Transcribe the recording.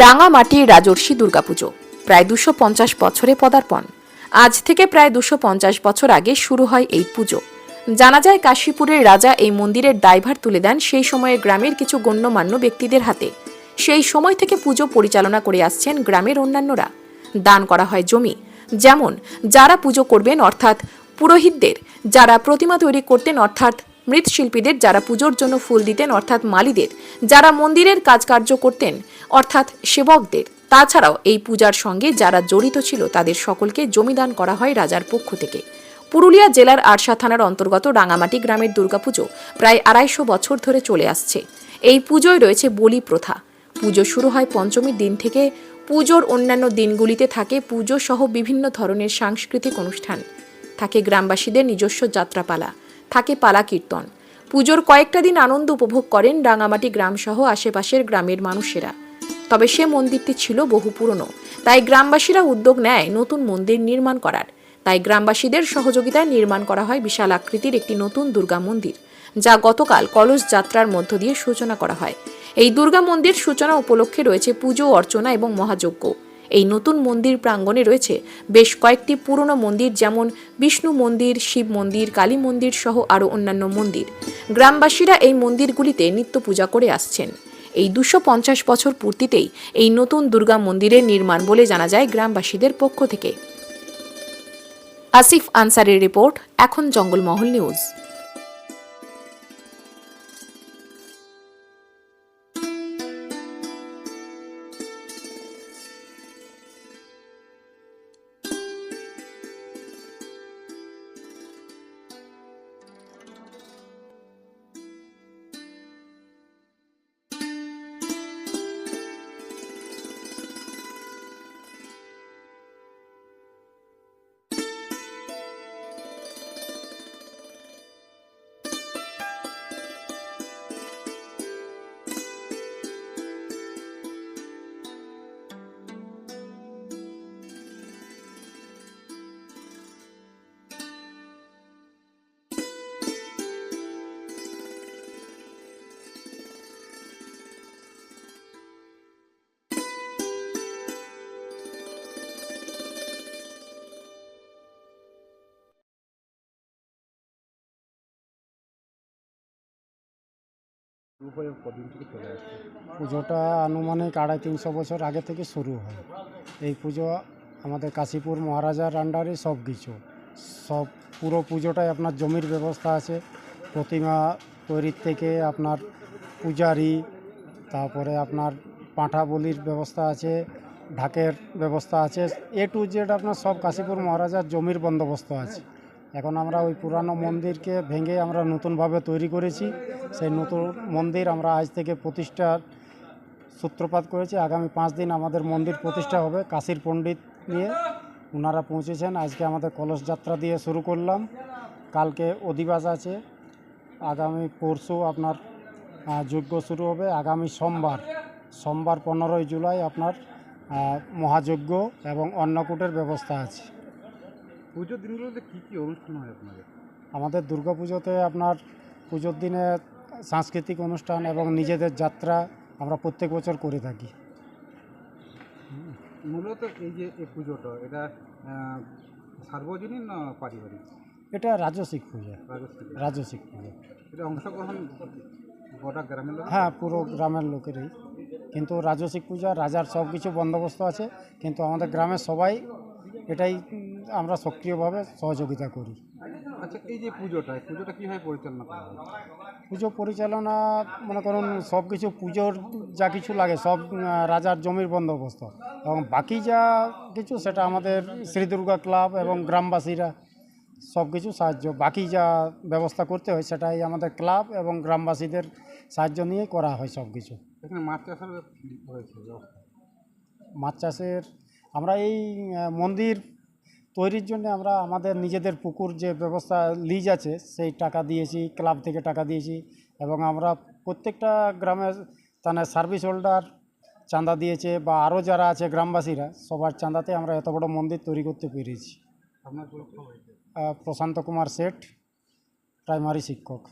রাঙামাটির রাজর্ষি দুর্গাপুজো। প্রায় দুশো পঞ্চাশ বছরে পদার্পণ। আজ থেকে প্রায় দুশো পঞ্চাশ বছর আগে শুরু হয় এই পুজো। জানা যায় কাশীপুরের রাজা এই মন্দিরের দায়ভার তুলে দেন সেই সময়ে গ্রামের কিছু গণ্যমান্য ব্যক্তিদের হাতে। সেই সময় থেকে পুজো পরিচালনা করে আসছেন গ্রামের অন্যান্যরা। দান করা হয় জমি, যেমন যারা পুজো করবেন অর্থাৎ পুরোহিতদের, যারা প্রতিমা তৈরি করতেন অর্থাৎ মৃৎশিল্পীদের যারা পুজোর জন্য ফুল দিতেন, অর্থাৎ মালিদের, যারা মন্দিরের কাজকার্য করতেন, অর্থাৎ সেবকদের। তাছাড়াও এই পূজার সঙ্গে যারা জড়িত ছিল, তাদের সকলকে জমিদান করা হয় রাজার পক্ষ থেকে। পুরুলিয়া জেলার আরশা থানার অন্তর্গত রাঙামাটি গ্রামের দুর্গাপুজো প্রায় আড়াইশো বছর ধরে চলে আসছে। এই পুজোয় রয়েছে বলি প্রথা। পুজো শুরু হয় পঞ্চমীর দিন থেকে। পুজোর অন্যান্য দিনগুলিতে থাকে পুজো সহ বিভিন্ন ধরনের সাংস্কৃতিক অনুষ্ঠান। থাকে গ্রামবাসীদের নিজস্ব যাত্রাপালা। থাকে পালা কীর্তন পুজোর কয়েকটা দিন আনন্দ উপভোগ করেন রাঙামাটি গ্রামসহ আশেপাশের গ্রামের মানুষেরা। তবে সে মন্দিরটি ছিল বহু পুরনো। তাই গ্রামবাসীরা উদ্যোগ নেয় নতুন মন্দির নির্মাণ করার। তাই গ্রামবাসীদের সহযোগিতায় নির্মাণ করা হয় বিশাল আকৃতির একটি নতুন দুর্গা মন্দির, যা গতকাল কলস যাত্রার মধ্য দিয়ে সূচনা করা হয়। এই দুর্গা মন্দির সূচনা উপলক্ষে রয়েছে পুজো, অর্চনা এবং মহাযজ্ঞ। এই নতুন মন্দির প্রাঙ্গণে রয়েছে বেশ কয়েকটি পুরনো মন্দির যেমন বিষ্ণু মন্দির, শিব মন্দির, কালী মন্দির সহ আরও অন্যান্য মন্দির। গ্রামবাসীরা এই মন্দিরগুলিতে নিত্য পূজা করে আসছেন। এই দুশো পঞ্চাশ বছর পূর্তিতেই এই নতুন দুর্গা মন্দিরের নির্মাণ বলে জানা যায় গ্রামবাসীদের পক্ষ থেকে। আসিফ আনসারের রিপোর্ট, এখন জঙ্গলমহল নিউজ। পুজোটা আনুমানিক আড়াই তিনশো বছর আগে থেকে শুরু হয়। এই পুজো আমাদের কাশীপুর মহারাজার আন্ডারে সব কিছু। সব পুরো পুজোটাই আপনার জমির ব্যবস্থা আছে। প্রতিমা তৈরির থেকে আপনার পূজারি, তারপরে আপনার পাঁঠা বলির ব্যবস্থা আছে, ঢাকের ব্যবস্থা আছে। এ টু জেড আপনার সব কাশীপুর মহারাজার জমির বন্দোবস্ত আছে। এখন আমরা ওই পুরানো মন্দিরকে ভেঙে আমরা নতুনভাবে তৈরি করেছি। সেই নতুন মন্দির আমরা আজ থেকে প্রতিষ্ঠার সূত্রপাত করেছি। আগামী পাঁচ দিন আমাদের মন্দির প্রতিষ্ঠা হবে কাশীর পণ্ডিত নিয়ে। ওনারা পৌঁছেছেন। আজকে আমাদের কলস যাত্রা দিয়ে শুরু করলাম। কালকে অধিবাস আছে। আগামী পরশু আপনার যজ্ঞ শুরু হবে। আগামী সোমবার সোমবার পনেরোই জুলাই আপনার মহাযজ্ঞ এবং অন্নকূটের ব্যবস্থা আছে। পুজোর দিনগুলোতে কী কী অনুষ্ঠান হয় আপনাদের? আমাদের দুর্গাপুজোতে আপনার পুজোর দিনে সাংস্কৃতিক অনুষ্ঠান এবং নিজেদের যাত্রা আমরা প্রত্যেক বছর করে থাকি। মূলত এই যে এই পুজোটা এটা সার্বজনীন না পারিবারিক? এটা রাজসিক পূজা। রাজসিক পূজা। এটা অংশগ্রহণ গোটা গ্রামের লোক হ্যাঁ পুরো গ্রামের লোকেরই। কিন্তু রাজসিক পূজা রাজার সব কিছু বন্দোবস্ত আছে। কিন্তু আমাদের গ্রামের সবাই এটাই আমরা সক্রিয়ভাবে সহযোগিতা করি। আচ্ছা এই যে পুজোটা পুজোটা কীভাবে পরিচালনা করা পুজো পরিচালনা মনে করুন সব কিছু পুজোর যা কিছু লাগে সব রাজার জমির বন্দোবস্ত। এবং বাকি যা কিছু সেটা আমাদের শ্রী দুর্গা ক্লাব এবং গ্রামবাসীরা সব কিছু সাহায্য বাকি যা ব্যবস্থা করতে হয় সেটাই আমাদের ক্লাব এবং গ্রামবাসীদের সাহায্য নিয়ে করা হয় সব কিছু। এখানে মাছ চাষের মাছ চাষের আমরা এই মন্দির তৈরির জন্য আমরা আমাদের নিজেদের পুকুর যে ব্যবস্থা লিজ আছে সেই টাকা দিয়েছি ক্লাব থেকে টাকা দিয়েছি এবং আমরা প্রত্যেকটা গ্রামের তানে সার্ভিস হোল্ডার চাঁদা দিয়েছে বা আরও যারা আছে গ্রামবাসীরা সবার চাঁদাতে আমরা এত বড় মন্দির তৈরি করতে পেরেছি। আপনার প্রশান্ত কুমার শেঠ প্রাইমারি শিক্ষক।